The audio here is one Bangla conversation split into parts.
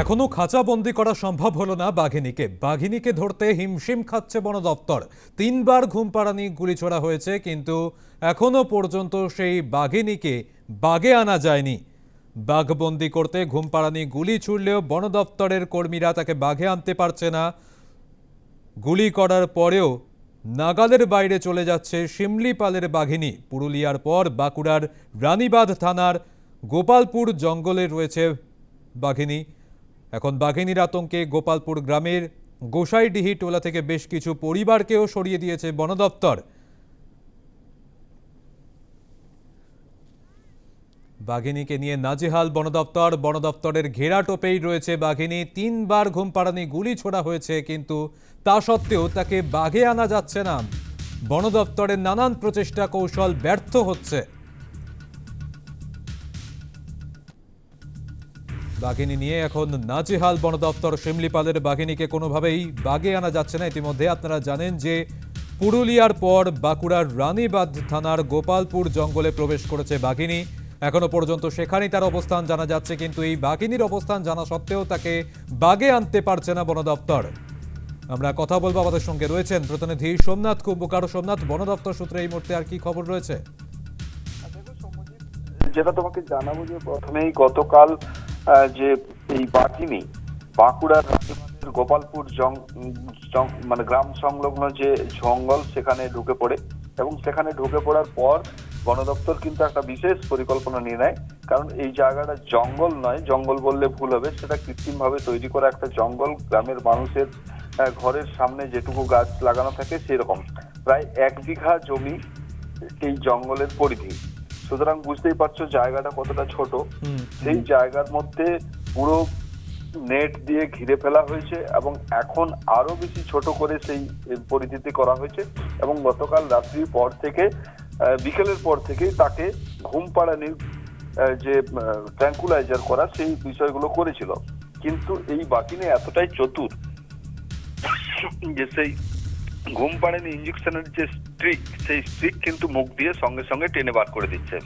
এখনও খাঁচাবন্দি করা সম্ভব হলো না বাঘিনীকে। বাঘিনীকে ধরতে হিমশিম খাচ্ছে বন দপ্তর। তিনবার ঘুম পাড়ানি গুলি ছোড়া হয়েছে, কিন্তু এখনও পর্যন্ত সেই বাঘিনীকে বাগে আনা যায়নি। বাঘবন্দি করতে ঘুম পাড়ানি গুলি ছুড়লেও বন দপ্তরের কর্মীরা তাকে বাঘে আনতে পারছে না। গুলি করার পরেও নাগালের বাইরে চলে যাচ্ছে শিমলিপালের বাঘিনী। পুরুলিয়ার পর বাঁকুড়ার রানীবাঁধ থানার গোপালপুর জঙ্গলে রয়েছে বাঘিনী। এখন বাঘিনীর আতঙ্কে গোপালপুর গ্রামের গোসাইডিহি টোলা থেকে বেশ কিছু পরিবারকেও সরিয়ে দিয়েছে বন দপ্তর। বাঘিনীকে নিয়ে নাজেহাল বন দপ্তর। বন দপ্তরের ঘেরা টোপেই রয়েছে বাঘিনী। তিনবার ঘুম পাড়ানি গুলি ছোড়া হয়েছে, কিন্তু তা সত্ত্বেও তাকে বাঘে আনা যাচ্ছে না। বন দপ্তরের নানান প্রচেষ্টা কৌশল ব্যর্থ হচ্ছে। বাঘিনী নিয়ে এখন নাজেহাল বন দপ্তর শিমলিপালের বাঘিনীকে কোনোভাবেই বাগে আনা যাচ্ছে না। ইতিমধ্যে আপনারা জানেন যে পুরুলিয়ার পর বাঁকুড়ার রানীবাঁধ থানার গোপালপুর জঙ্গলে প্রবেশ করেছে বাঘিনী। এখনও পর্যন্ত সেখানেই তার অবস্থান জানা যাচ্ছে, কিন্তু এই বাঘিনীর অবস্থান জানা সত্ত্বেও তাকে বাগে আনতে পারছে না বন দপ্তর আমরা কথা বলব আমাদের সঙ্গে রয়েছেন প্রতিনিধি সোমনাথ কুম্ভকার সোমনাথ বন দপ্তর সূত্রে এই মুহূর্তে আর কি খবর রয়েছে? যেটা তোমাকে জানাব যে প্রথমেই গতকাল যে এই বাঘিনী বাঁকুড়ার রানীবাঁধের গোপালপুর মানে গ্রাম সংলগ্ন যে জঙ্গল, সেখানে ঢুকে পড়ে এবং সেখানে ঢুকে পড়ার পর বন দপ্তর কিন্তু একটা বিশেষ পরিকল্পনা নিয়ে নেয়। কারণ এই জায়গাটা জঙ্গল নয়, জঙ্গল বললে ভুল হবে। সেটা কৃত্রিমভাবে তৈরি করা একটা জঙ্গল, গ্রামের মানুষের ঘরের সামনে যেটুকু গাছ লাগানো থাকে সেরকম। প্রায় এক বিঘা জমি এই জঙ্গলের পরিধি। সুতরাং বুঝতেই পারছ জায়গাটা কতটা ছোট। সেই জায়গার মধ্যে পুরো নেট দিয়ে ঘিরে ফেলা হয়েছে এবং এখন আরও বেশি ছোট করে সেই পরিধিতে করা হয়েছে এবং গতকাল রাত্রির পর থেকে বিকেলের পর থেকেই তাকে ঘুম পাড়ানির যে ট্র্যাঙ্কুলাইজার করা সেই বিষয়গুলো করেছিল। কিন্তু এই বাকিনে এতটাই চতুর যে সেই ঘুম পাড়েনি ইঞ্জেকশনের যে স্ট্রিক সেই স্ট্রিক কিন্তু মুখ দিয়ে সঙ্গে সঙ্গে টেনে বার করে দিচ্ছে।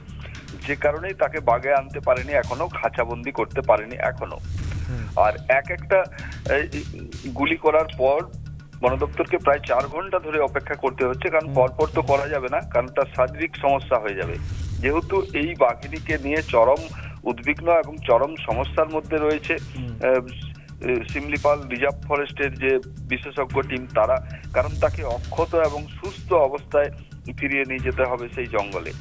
যে কারণেই তাকে বাগে আনতে পারেনি এখনও খাঁচাবন্দি করতে পারেনি এখনও। আর এক একটা গুলি করার পর বন দপ্তরকে প্রায় চার ঘণ্টা ধরে অপেক্ষা করতে হচ্ছে কারণ পরপর তো করা যাবে না কারণ তার শারীরিক সমস্যা হয়ে যাবে। যেহেতু এই বাঘিনীকে নিয়ে চরম উদ্বিগ্ন এবং চরম সমস্যার মধ্যে রয়েছে সিমলিপাল রিজার্ভ ফরেস্টের যে বিশেষজ্ঞ টিম তারা কারণ তাকে অক্ষত এবং সুস্থ অবস্থায় ফিরিয়ে নিয়ে যেতে হবে সেই জঙ্গলে।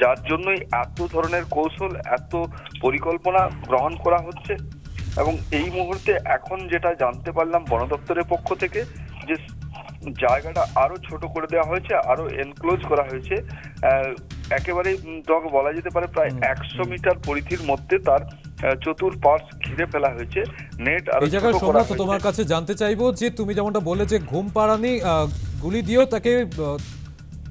যার জন্যই এত ধরনের কৌশল এত পরিকল্পনা গ্রহণ করা হচ্ছে এবং এই মুহূর্তে এখন যেটা জানতে পারলাম বন দপ্তরের পক্ষ থেকে যে জায়গাটা আরও ছোট করে দেওয়া হয়েছে আরও এনক্লোজ করা হয়েছে একেবারে তোমাকে বলা যেতে পারে প্রায় একশো মিটার পরিধির মধ্যে তার চতুর্পাশ ঘিরে ফেলা হয়েছে। নেট আর এই জায়গায় সোমনাথ তোমার কাছে জানতে চাইব যে তুমি যেমনটা বললে যে ঘুম পাড়ানি আহ, গুলি দিয়েও তাকে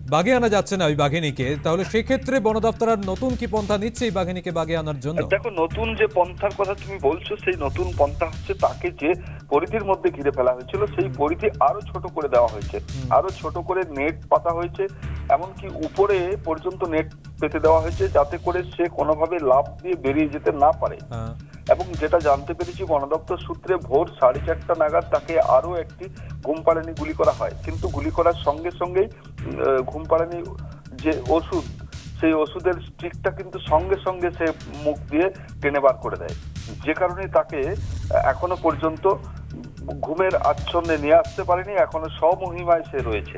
বাগে আনা যাচ্ছে না ওই বাঘিনীকে। তাহলে সেক্ষেত্রে বন দপ্তর আর নতুন কি পন্থা নিচ্ছে এই বাঘিনীকে বাগে আনার জন্য? দেখো নতুন যে পন্থার কথা তুমি বলছো সেই নতুন পন্থা হচ্ছে তাকে যে পরিধির মধ্যে ঘিরে ফেলা হয়েছিল সেই পরিধি আরও ছোট করে দেওয়া হয়েছে। আরও ছোট করে নেট পাতা হয়েছে এমনকি উপরে পর্যন্ত নেট পেতে দেওয়া হয়েছে যাতে করে সে কোনোভাবে লাভ দিয়ে বেরিয়ে যেতে না পারে। হ্যাঁ, এবং যেটা জানতে পেরেছি বন দপ্তর সূত্রে ভোর সাড়ে চারটা নাগাদ তাকে আরও একটি ঘুম পাড়ানি গুলি করা হয়। কিন্তু গুলি করার সঙ্গে সঙ্গেই উম, আহ, ঘুম পাড়ানি যে ওষুধ সেই ওষুধের স্টিকটা কিন্তু সঙ্গে সঙ্গে সে মুখ দিয়ে টেনে বার করে দেয়। যে কারণে তাকে এখনও পর্যন্ত ঘুমের আচ্ছন্নে নিয়ে আসতে পারেনি এখনও স্বমহিমায় সে রয়েছে।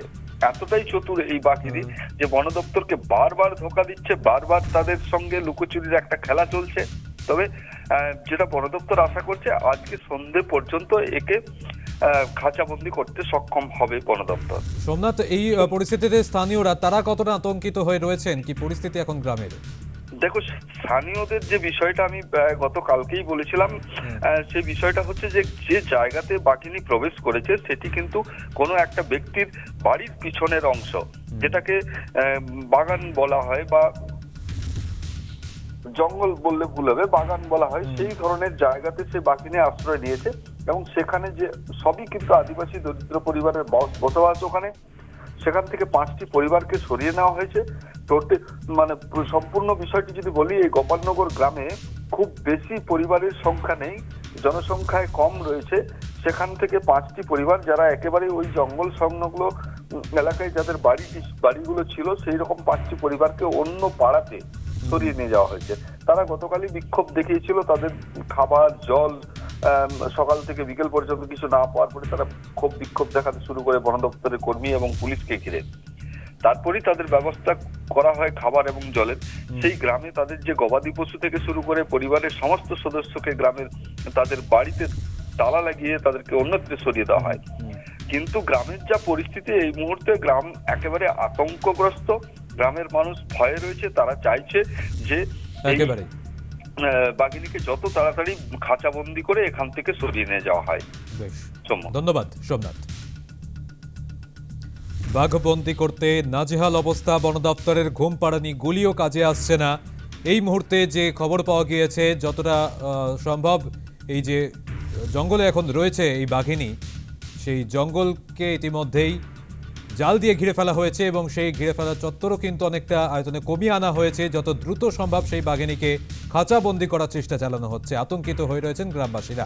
এতটাই চতুর এই বাকিরি যে বন দপ্তরকে বারবার ধোকা দিচ্ছে বারবার তাদের সঙ্গে লুকোচুরির একটা খেলা চলছে। তবে যেটা বন দপ্তর আশা করছে আজকে সন্ধে পর্যন্ত একে খাঁচাবন্দি করতে সক্ষম হবে বন দপ্তর সোমনাথ এই পরিস্থিতিতে স্থানীয়রা তারা কতটা আতঙ্কিত হয়ে রয়েছেন? কি পরিস্থিতি এখন গ্রামের? দেখো স্থানীয়দের যে বিষয়টা আমি গতকালকেই বলেছিলাম সেই বিষয়টা হচ্ছে যে যে জায়গাতে বাঘিনী প্রবেশ করেছে সেটি কিন্তু কোনো একটা ব্যক্তির বাড়ির পিছনের অংশ যেটাকে বাগান বলা হয় বা জঙ্গল বললে ভুল হবে বাগান বলা হয় সেই ধরনের জায়গাতে সে বাঘিনী আশ্রয় নিয়েছে এবং সেখানে যে সবই কিন্তু আদিবাসী দরিদ্র পরিবারের বস- বসবাস ওখানে। সেখান থেকে পাঁচটি পরিবারকে সরিয়ে নেওয়া হয়েছে। মানে সম্পূর্ণ বিষয়টি যদি বলি, এই গোপালনগর গ্রামে খুব বেশি পরিবারের সংখ্যা নেই, জনসংখ্যায় কম রয়েছে। সেখান থেকে পাঁচটি পরিবার যারা একেবারে ওই জঙ্গল সংলগ্ন এলাকায় যাদের বাড়ি, বাড়িগুলো ছিল, সেই রকম পাঁচটি পরিবারকে অন্য পাড়াতে সরিয়ে নিয়ে যাওয়া হয়েছে। তারা গতকালই বিক্ষোভ দেখিয়েছিল, তাদের খাবার, জল সকাল থেকে বিকেল পর্যন্ত কিছু না পাওয়ার পরে তারা ক্ষোভ বিক্ষোভ দেখাতে শুরু করে বন দপ্তরের কর্মী এবং পুলিশকে ঘিরে। তারপরেই তাদের ব্যবস্থা করা হয় খাবার এবং জলের। সেই গ্রামে তাদের যে গবাদি পশু থেকে শুরু করে পরিবারের সমস্ত সদস্যকে গ্রামের তাদের বাড়িতে তালা লাগিয়ে তাদেরকে অন্যত্রে সরিয়ে দেওয়া হয়। কিন্তু গ্রামের যা পরিস্থিতি এই মুহূর্তে গ্রাম একেবারে আতঙ্কগ্রস্ত। গ্রামের মানুষ ভয়ে রয়েছে তারা চাইছে যে বাঘিনীকে যত তাড়াতাড়ি খাঁচাবন্দি করে এখান থেকে সরিয়ে নিয়ে যাওয়া হয়। ধন্যবাদ সোমনাথ। বাঘবন্দি করতে নাজেহাল অবস্থা বন দপ্তরের ঘুম পাড়ানি গুলিও কাজে আসছে না। এই মুহূর্তে যে খবর পাওয়া গিয়েছে যতটা সম্ভব এই যে জঙ্গলে এখন রয়েছে এই বাঘিনী সেই জঙ্গলকে ইতিমধ্যেই জাল দিয়ে ঘিরে ফেলা হয়েছে এবং সেই ঘিরে ফেলা চত্বরও কিন্তু অনেকটা আয়তনে কমিয়ে আনা হয়েছে। যত দ্রুত সম্ভব সেই বাঘিনীকে খাঁচাবন্দি করার চেষ্টা চালানো হচ্ছে। আতঙ্কিত হয়ে রয়েছেন গ্রামবাসীরা।